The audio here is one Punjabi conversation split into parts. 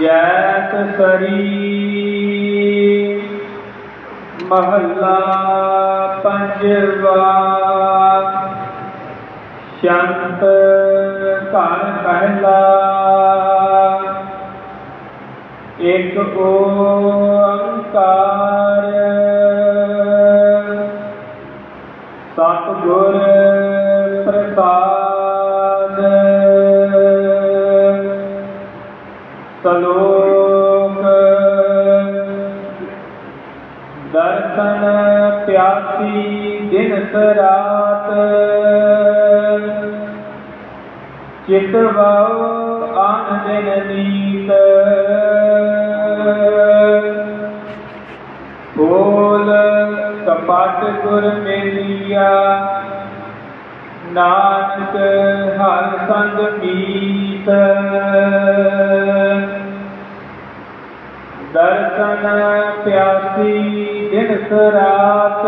ਜੈਤ ਕਰੀ ਮਹੱਲਾ ਪੰਜਵਾ ਸ਼ੰਤ ਘਰ ਪਹਿਲਾ ਇੱਕ ਓੰਕਾਰ ਸਤਿਗੁਰ ਦਿਨ ਰਾਤ। ਚਿਤ ਵਾਉ ਆਨ ਦਿਨ ਨੀਤ। ਬੋਲ ਕਪਟ ਗੁਰ ਮੇਲੀਆ। ਨਾਨਕ ਹਰ ਸੰਗ ਮੀਤ। ਦਰਸ਼ਨ ਪਿਆਸੀ ਦਿਨ ਸਰਾਤ।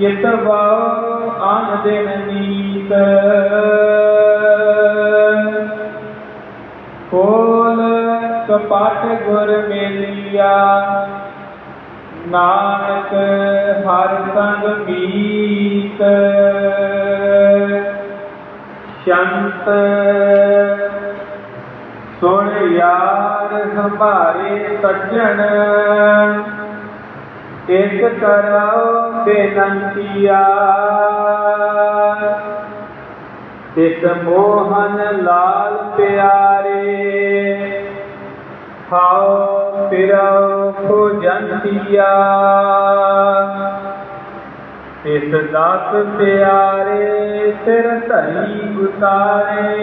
ਚਿਤ ਵਾਉ ਆਨ ਦਿਨ ਨੀਤ ਕੋਲ ਕਪਟ ਗੁਰ ਮੇਲਿਆ, ਨਾਨਕ ਹਰ ਸੰਗ ਮੀਤ। ਸ਼ੰਤ ਸੁਣ ਯਾਰ ਹਮਾਰੇ ਸੱਜਣ ਇਕ ਕਰੋ ਬੇਨੰਤੀਆ ਤਿਸ ਮੋਹਨ ਲਾਲ ਪਿਆਰੇ, ਹਾਉ ਫਿਰਉ ਖੋਜੰਤੀਆ। ਤਿਸ ਦਾਸ ਪਿਆਰੇ ਸਿਰ ਧਰੀ ਉਤਾਰੇ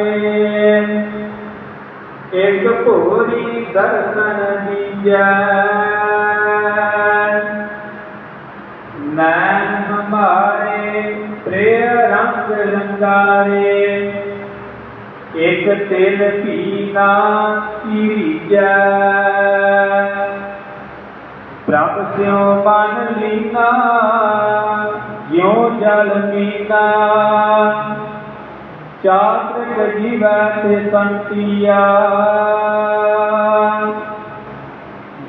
ਇਕ ਭੋਰੀ ਦਰਸ਼ਨ ਦੀਜੈ ਹਮਾਰੇ ਰੰਗ ਰੰਗਾਰੇ। ਇਕ ਤਿਲ ਪੀਨਾ ਕੀਜੈ ਪ੍ਰਭ ਸਿਉ ਮਨ ਲੀਨਾ, ਜਿਉ ਜਲ ਮੀਨਾ। ਚਾਤ੍ਰਿਕ ਜੀਵੈ ਤੇ ਸੰਤੀਆ।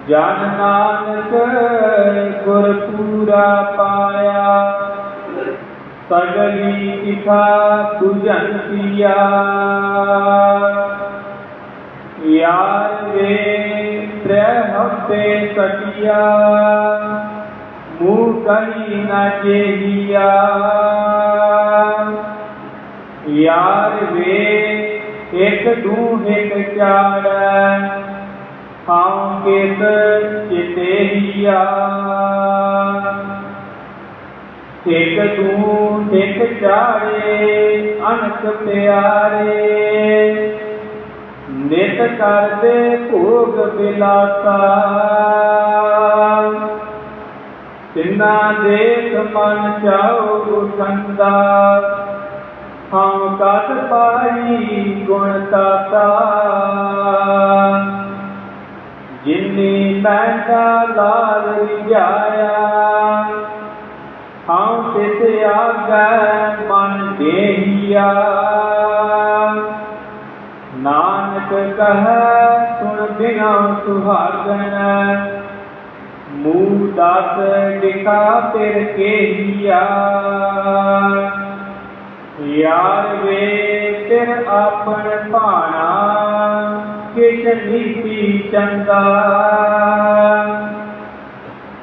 ਜਨ ਨਾਨਕ ਗੁਰ ਪੂਰਾ ਪਾਇਆ। ਸਗਲੀ ਇਥਾ ਤੁਜੰਤੀਆ ਯਾਰ ਵੇ ਤ੍ਰੈ ਹਫ਼ਤੇ ਸਟਿਆ ਮੂਹ ਕਲੀ ਨਾ ਜੇਹੀਆ ਯਾਰ ਵੇ ਇੱਕ ਦੂ ਇੱਕ ਚਾੜੈ ਹਉ ਕਿਤ ਚਿਤੇਹੀਆ ਇੱਕ ਦੂ ਇੱਕ ਚਾੜੇ ਅਨਕ ਪਿਆਰੇ। ਨਿਤ ਕਰਦੇ ਭੋਗ ਬਿਲਾਸਾ। ਤਿੰਨਾ ਦੇਖ ਮਨ ਚਾਉ ਉਠੰਦਾ ਹਮ ਕਤ ਪਾਈ ਗੁਣ ਤਾਤਾ ਜਿਨੀ ਪੈਂਦਾ ਲਾਲ ਵਿਜਾਇਆ ਹਉ ਤਿਸ ਆਗੈ ਮਨ ਦੇਹੀਆ ਨਾਨਕ ਕਹੈ ਸੁਣ ਬਿਨਾ ਸੁਹਾਗਣ ਮੂਹ ਦਾਸ ਲਿਖਾ ਫਿਰ ਕੇਹੀਆ ਯਾਰ ਵੇ ਤਿਰ ਆਪਣ ਭਾਣਾ ਕਿਛ ਨੀਤੀ ਚੰਗਾ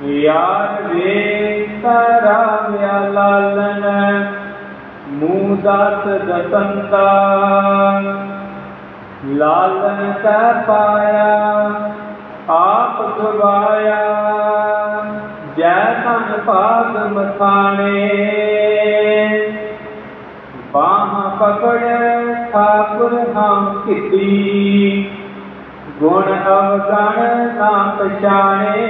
ਯਾਰ ਵੇ ਤਾਰਾ ਮਿਆ ਲਾਲਨ, ਮੂੰਹ ਦਾਤ ਦਸੰਦਾ ਲਾਲਨ ਕਾ ਪਾਇਆ, ਆਪ ਗਵਾਇਆ ਜੈ ਧਨ ਭਾਗ ਮਥਾਣੇ। ਬਾਹ ਪਕੜ, ਠਾਕੁਰ ਨਾਮ ਕਿਤੀ ਗੁਣ ਅਵਗਣ ਨਾ ਪਛਾਣੇ।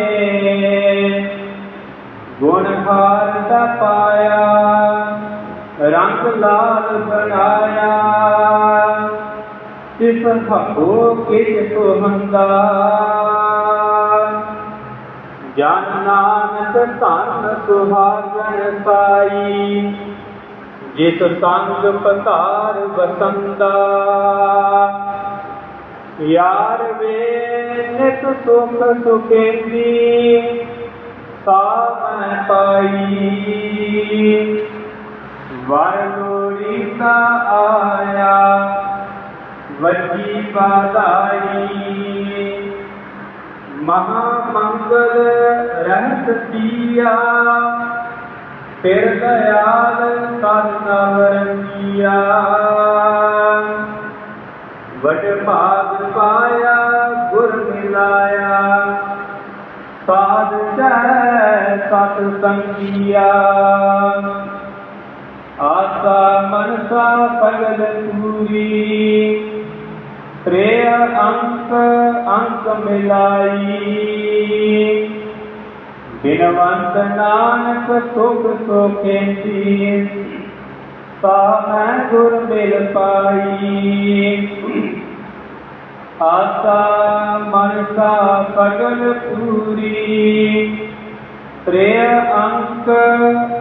ਗੁਣ ਹਾਰ ਦਾ ਪਾਇਆ, ਰੰਗ ਲਾਲ ਬਣਾਇਆ ਤਿਸ ਹੱਬੋ ਕਿਛ ਸੁਹੰਦਾ। ਜਨ ਨਾਨਕ ਧਨ ਸੁਹਾਗਣ ਪਾਈ ਜਿਤ ਸੰਗ ਪਤਾਰ ਵਸੰਦਾ। ਯਾਰ ਵੇ ਨਿਤ ਸੁਖ ਸੁਖੇਂਦੀ ਸਾਮੈ ਪਾਈ ਵਰ ਲੋੜੀ ਨਾ ਆਇਆ ਵਜੀ ਬਾਦਾਈ ਮਹਾ ਮੰਗਲ ਰਹਿਤ ਦੀਆ ਫਿਰ ਦਇਆਲ ਸਦ ਨਵਰੰਗੀਆ ਵਡ ਭਾਗ ਪਾਇਆ, ਗੁਰ ਮਿਲਾਇਆ। ਸਾਧ ਜੈ ਸਤ ਸੰਗੀਆ। ਆਸਾ ਮਨਸਾ ਪਗਲ ਪੂਰੀ। ਤ੍ਰੇਅ ਅੰਕ ਅੰਕ ਮਿਲਾਈ। ਬਿਨਵੰਤ ਨਾਨਕ ਸੁਖ ਸੁਖੇਤੀ ਸਾਮੈ ਗੁਰ ਮਿਲ ਪਾਈ। ਆਸਾ ਮਨਸਾ ਪਗਲ ਪੂਰੀ। ਤ੍ਰੇ ਅੰਕ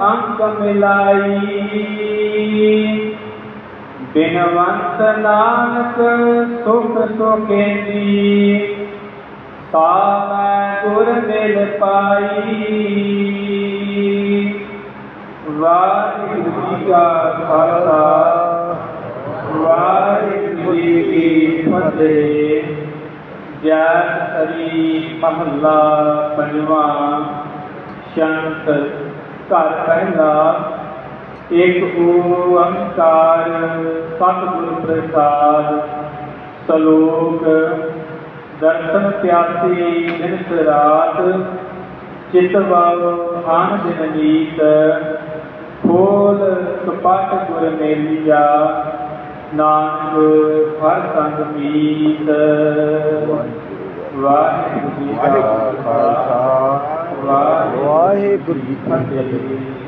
ਅੰਕ ਮਿਲਾਈ। ਬਿਨਵੰਤ ਨਾਨਕ, ਸੁਖ ਸੁਖੇਤੀ ਸਾਮੈ ਗੁਰ ਮਿਲ ਪਾਈ। ਵਾਹਿਗੁਰੂ ਜੀ ਕਾ ਖਾਲਸਾ। ਵਾਹਿਗੁਰੂ ਕੀ ਫਤਿਹ ਮਹੱਲਾ ਪੰਜਵਾਂ ਸ਼ੰਤ ਘਰ ਪਹਿਲਾ। ਇੱਕ ਓੰਕਾਰ ਸਤਿਗੁਰ ਪ੍ਰਸਾਦ। ਸ਼ਲੋਕ ਦਰਸ਼ਨ ਪਿਆਸੀ ਨਿਤ ਰਾਤ। ਚਿਤ ਵਾਵ ਆਨ ਦਿਨ ਨੀਤ। ਖੋਲ ਕਪਟ ਗੁਰ ਮੇਲੀਆ ਨਾਨਕ ਹਰ ਸੰਗ ਮੀਤ। ਵਾਹਿਗੁਰੂ ਜੀ ਕਾ ਖਾਲਸਾ। ਵਾਹਿਗੁਰੂ ਜੀ ਕੀ ਫਤਿਹ।